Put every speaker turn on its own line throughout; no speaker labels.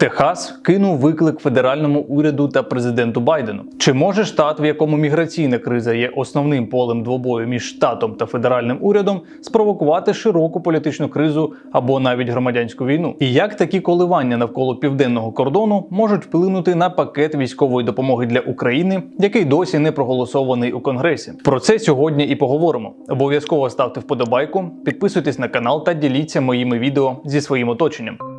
Техас кинув виклик федеральному уряду та президенту Байдену. Чи може штат, в якому міграційна криза є основним полем двобою між штатом та федеральним урядом, спровокувати широку політичну кризу або навіть громадянську війну? І як такі коливання навколо південного кордону можуть вплинути на пакет військової допомоги для України, який досі не проголосований у Конгресі? Про це сьогодні і поговоримо. Обов'язково ставте вподобайку, підписуйтесь на канал та діліться моїми відео зі своїм оточенням.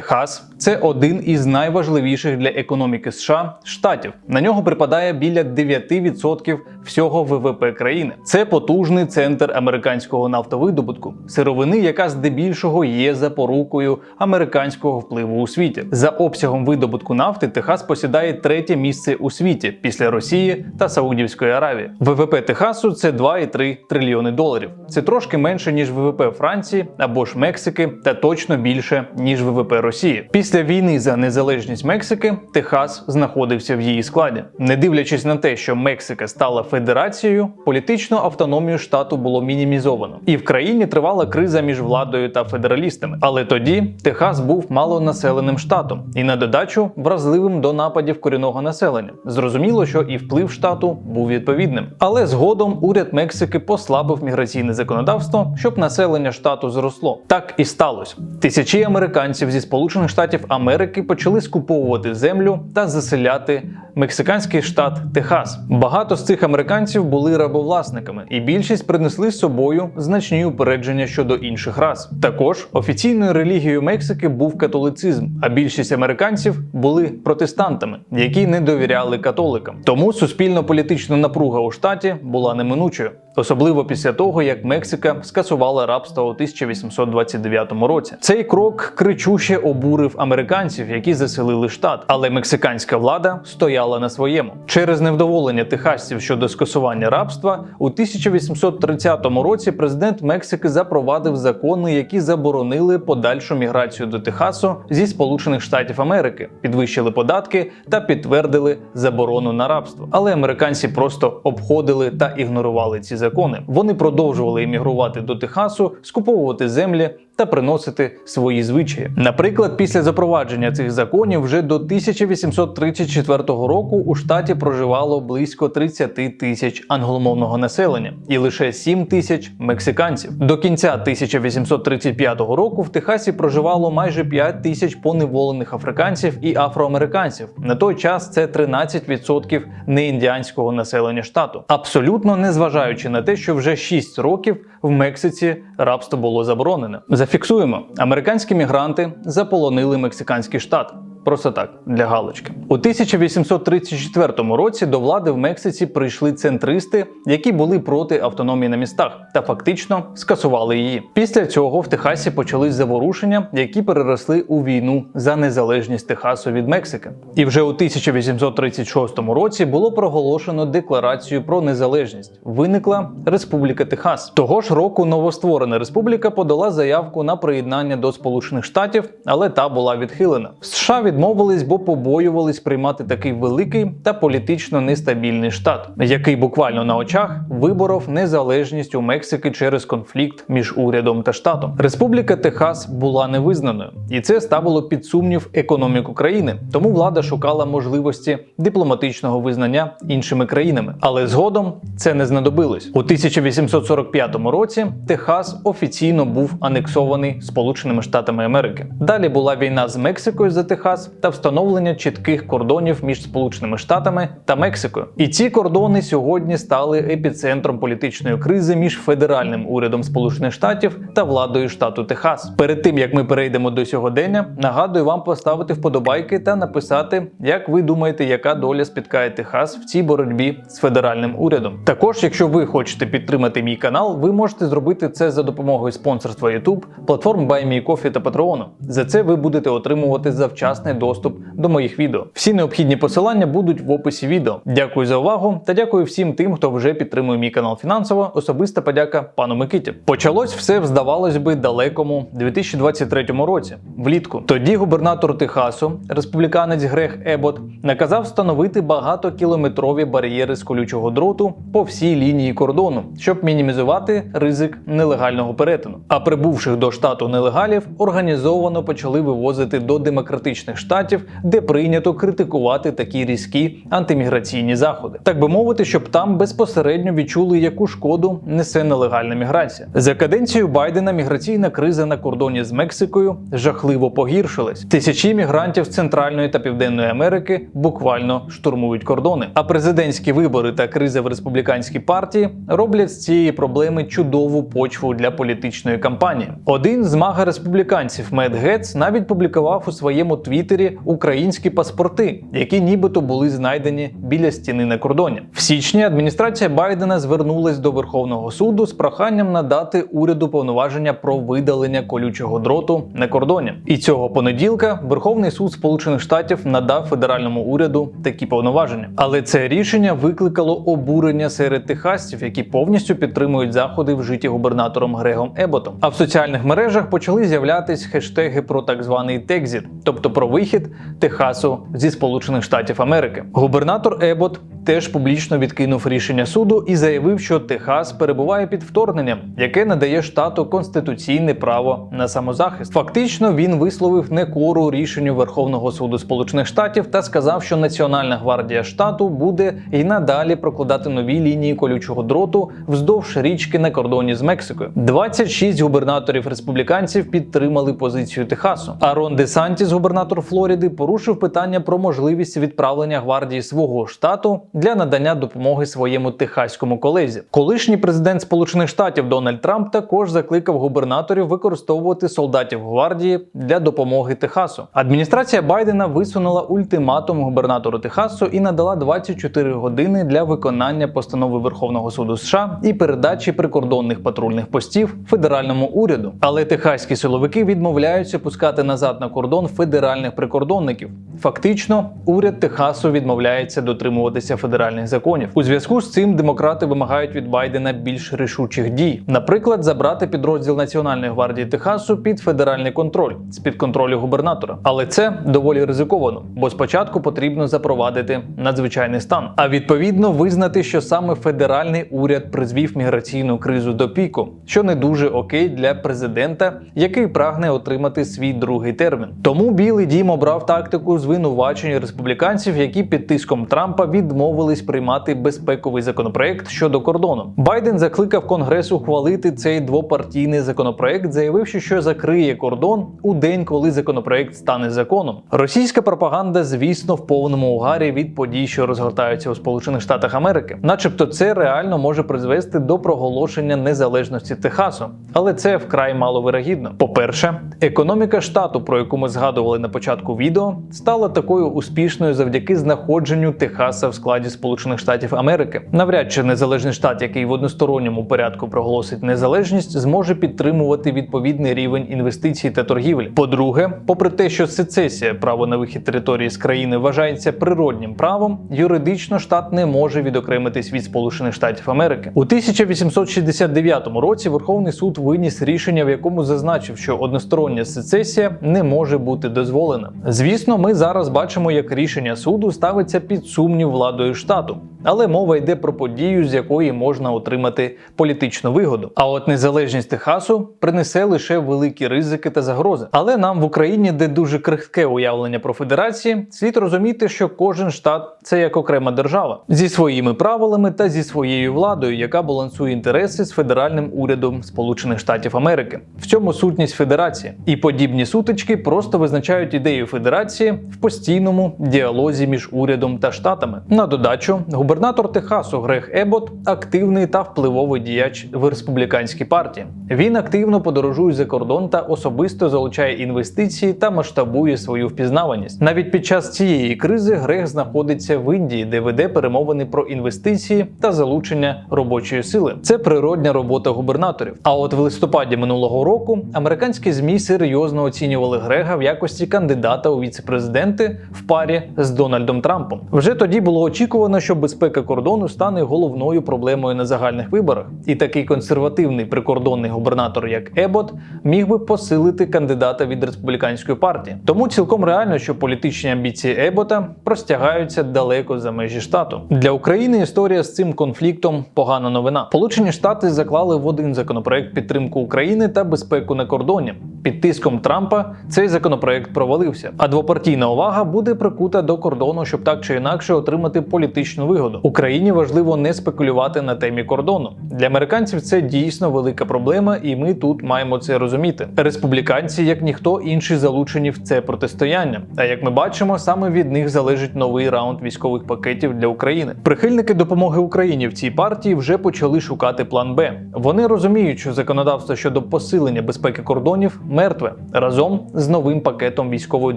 Техас це один із найважливіших для економіки США штатів. На нього припадає біля 9% всього ВВП країни. Це потужний центр американського нафтовидобутку, сировини, яка здебільшого є запорукою американського впливу у світі. За обсягом видобутку нафти Техас посідає третє місце у світі після Росії та Саудівської Аравії. ВВП Техасу це 2,3 трильйони доларів. Це трошки менше ніж ВВП Франції або ж Мексики, та точно більше ніж ВВП Росії. Після війни за незалежність Мексики Техас знаходився в її складі. Не дивлячись на те, що Мексика стала федерацією, політичну автономію штату було мінімізовано, і в країні тривала криза між владою та федералістами. Але тоді Техас був малонаселеним штатом і на додачу вразливим до нападів корінного населення. Зрозуміло, що і вплив штату був відповідним. Але згодом уряд Мексики послабив міграційне законодавство, щоб населення штату зросло. Так і сталося. Тисячі американців зі Сполучених Штатів Америки почали скуповувати землю та заселяти мексиканський штат Техас. Багато з цих американців були рабовласниками, і більшість принесли з собою значні упередження щодо інших рас. Також офіційною релігією Мексики був католицизм, а більшість американців були протестантами, які не довіряли католикам. Тому суспільно-політична напруга у штаті була неминучою. Особливо після того, як Мексика скасувала рабство у 1829 році. Цей крок кричуще обурив американців, які заселили штат, але мексиканська влада стояла на своєму. Через невдоволення техасців щодо скасування рабства у 1830 році президент Мексики запровадив закони, які заборонили подальшу міграцію до Техасу зі Сполучених Штатів Америки, підвищили податки та підтвердили заборону на рабство. Але американці просто обходили та ігнорували ці закони. Вони продовжували іммігрувати до Техасу, скуповувати землі та приносити свої звичаї. Наприклад, після запровадження цих законів вже до 1834 року у штаті проживало близько 30 тисяч англомовного населення і лише 7 тисяч мексиканців. До кінця 1835 року в Техасі проживало майже 5 тисяч поневолених африканців і афроамериканців. На той час це 13% неіндіанського населення штату. Абсолютно незважаючи на те, що вже 6 років в Мексиці рабство було заборонене. Зафіксуємо, американські мігранти заполонили мексиканський штат. Просто так для галочки у 1834 році до влади в Мексиці прийшли центристи, які були проти автономії на містах, та фактично скасували її. Після цього в Техасі почались заворушення, які переросли у війну за незалежність Техасу від Мексики. І вже у 1836 році було проголошено декларацію про незалежність. Виникла Республіка Техас. Того ж року новостворена республіка подала заявку на приєднання до Сполучених Штатів, але та була відхилена. США відмовились, бо побоювались приймати такий великий та політично нестабільний штат, який буквально на очах виборов незалежність у Мексики через конфлікт між урядом та штатом. Республіка Техас була невизнаною, і це ставило під сумнів економіку країни. Тому влада шукала можливості дипломатичного визнання іншими країнами. Але згодом це не знадобилось. У 1845 році Техас офіційно був анексований Сполученими Штатами Америки. Далі була війна з Мексикою за Техас та встановлення чітких кордонів між Сполученими Штатами та Мексикою. І ці кордони сьогодні стали епіцентром політичної кризи між федеральним урядом Сполучених Штатів та владою штату Техас. Перед тим як ми перейдемо до сьогодення, нагадую вам поставити вподобайки та написати, як ви думаєте, яка доля спіткає Техас в цій боротьбі з федеральним урядом. Також, якщо ви хочете підтримати мій канал, ви можете зробити це за допомогою спонсорства YouTube, платформ BuyMeCoffee та Patreon. За це ви будете отримувати завчасне безоплатний доступ до моїх відео. Всі необхідні посилання будуть в описі відео. Дякую за увагу та дякую всім тим, хто вже підтримує мій канал фінансово. Особиста подяка пану Микиті. Почалось все, здавалось би, далекому 2023 році, влітку. Тоді губернатор Техасу, республіканець Грег Ебот, наказав встановити багатокілометрові бар'єри з колючого дроту по всій лінії кордону, щоб мінімізувати ризик нелегального перетину. А прибувших до штату нелегалів організовано почали вивозити до демократичних штатів, де прийнято критикувати такі різкі антиміграційні заходи, так би мовити, щоб там безпосередньо відчули, яку шкоду несе нелегальна міграція. За каденцією Байдена міграційна криза на кордоні з Мексикою жахливо погіршилась. Тисячі мігрантів з Центральної та Південної Америки буквально штурмують кордони. А президентські вибори та криза в республіканській партії роблять з цієї проблеми чудову почву для політичної кампанії. Один з мага республіканців Мед Гетц навіть публікував у своєму твіттері українські паспорти, які нібито були знайдені біля стіни на кордоні. В січні адміністрація Байдена звернулась до Верховного суду з проханням надати уряду повноваження про видалення колючого дроту на кордоні. І цього понеділка Верховний суд Сполучених Штатів надав федеральному уряду такі повноваження. Але це рішення викликало обурення серед техасців, які повністю підтримують заходи, вжиті губернатором Грегом Еботом. А в соціальних мережах почали з'являтись хештеги про так званий Текзіт, тобто про вихід Техасу зі Сполучених Штатів Америки. Губернатор Ебот теж публічно відкинув рішення суду і заявив, що Техас перебуває під вторгненням, яке надає штату конституційне право на самозахист. Фактично він висловив некору рішенню Верховного суду Сполучених Штатів та сказав, що Національна гвардія штату буде і надалі прокладати нові лінії колючого дроту вздовж річки на кордоні з Мексикою. 26 губернаторів республіканців підтримали позицію Техасу. А Рон Де Сантіс, губернатор Флориди, порушив питання про можливість відправлення гвардії свого штату для надання допомоги своєму техаському колезі. Колишній президент Сполучених Штатів Дональд Трамп також закликав губернаторів використовувати солдатів гвардії для допомоги Техасу. Адміністрація Байдена висунула ультиматум губернатору Техасу і надала 24 години для виконання постанови Верховного суду США і передачі прикордонних патрульних постів федеральному уряду. Але техаські силовики відмовляються пускати назад на кордон федеральних прикордонників. Фактично, уряд Техасу відмовляється дотримуватися федеральних законів. У зв'язку з цим демократи вимагають від Байдена більш рішучих дій, наприклад, забрати підрозділ Національної гвардії Техасу під федеральний контроль з під контролю губернатора. Але це доволі ризиковано, бо спочатку потрібно запровадити надзвичайний стан, а відповідно визнати, що саме федеральний уряд призвів міграційну кризу до піку, що не дуже окей для президента, який прагне отримати свій другий термін. Тому Білий Дім обрав тактику звинувачень республіканців, які під тиском Трампа відмовились приймати безпековий законопроект щодо кордону. Байден закликав Конгрес ухвалити цей двопартійний законопроект, заявивши, що закриє кордон у день, коли законопроект стане законом. Російська пропаганда, звісно, в повному угарі від подій, що розгортаються у Сполучених Штатах Америки, начебто, це реально може призвести до проголошення незалежності Техасу, але це вкрай маловирогідно. По-перше, економіка штату, про яку ми згадували на початку відео, стала такою успішною завдяки знаходженню Техаса в складі Сполучених Штатів Америки. Навряд чи незалежний штат, який в односторонньому порядку проголосить незалежність, зможе підтримувати відповідний рівень інвестицій та торгівлі. По-друге, попри те, що сецесія право на вихід території з країни вважається природнім правом, юридично штат не може відокремитись від Сполучених Штатів Америки. У 1869 році Верховний суд виніс рішення, в якому зазначив, що одностороння сецесія не може бути дозволена. Звісно, ми зараз бачимо, як рішення суду ставиться під сумнів владою штату. Але мова йде про подію, з якої можна отримати політичну вигоду. А от незалежність Техасу принесе лише великі ризики та загрози. Але нам в Україні, де дуже крихке уявлення про федерації, слід розуміти, що кожен штат це як окрема держава зі своїми правилами та зі своєю владою, яка балансує інтереси з федеральним урядом Сполучених Штатів Америки. В цьому сутність федерації. І подібні сутички просто визначають ідею федерації в постійному діалозі між урядом та штатами. На додачу, Губернатор Техасу Грег Ебот активний та впливовий діяч в республіканській партії. Він активно подорожує за кордон та особисто залучає інвестиції та масштабує свою впізнаваність. Навіть під час цієї кризи Грег знаходиться в Індії, де веде перемовини про інвестиції та залучення робочої сили. Це природня робота губернаторів. А от в листопаді минулого року американські змі серйозно оцінювали Грега в якості кандидата у віце-президенти в парі з Дональдом Трампом. Вже тоді було очікувано, що безпека кордону стане головною проблемою на загальних виборах, і такий консервативний прикордонний губернатор, як Ебот, міг би посилити кандидата від республіканської партії. Тому цілком реально, що політичні амбіції Ебота простягаються далеко за межі штату. Для України історія з цим конфліктом погана новина. Сполучені Штати заклали в один законопроект підтримку України та безпеку на кордоні. Під тиском Трампа цей законопроект провалився. А двопартійна увага буде прикута до кордону, щоб так чи інакше отримати політичну вигоду. Україні важливо не спекулювати на темі кордону. Для американців це дійсно велика проблема, і ми тут маємо це розуміти. Республіканці, як ніхто інший, залучені в це протистояння. А як ми бачимо, саме від них залежить новий раунд військових пакетів для України. Прихильники допомоги Україні в цій партії вже почали шукати план Б. Вони розуміють, що законодавство щодо посилення безпеки кордонів мертве разом з новим пакетом військової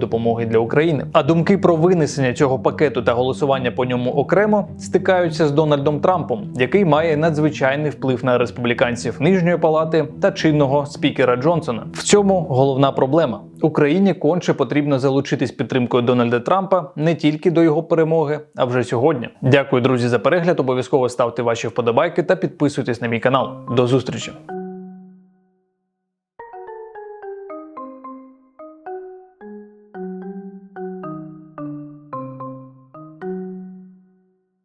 допомоги для України. А думки про винесення цього пакету та голосування по ньому окремо стикаються з Дональдом Трампом, який має надзвичайний вплив на республіканців нижньої палати та чинного спікера Джонсона. В цьому головна проблема. Україні конче потрібно залучитись підтримкою Дональда Трампа не тільки до його перемоги, а вже сьогодні. Дякую, друзі, за перегляд. Обов'язково ставте ваші вподобайки та підписуйтесь на мій канал. До зустрічі!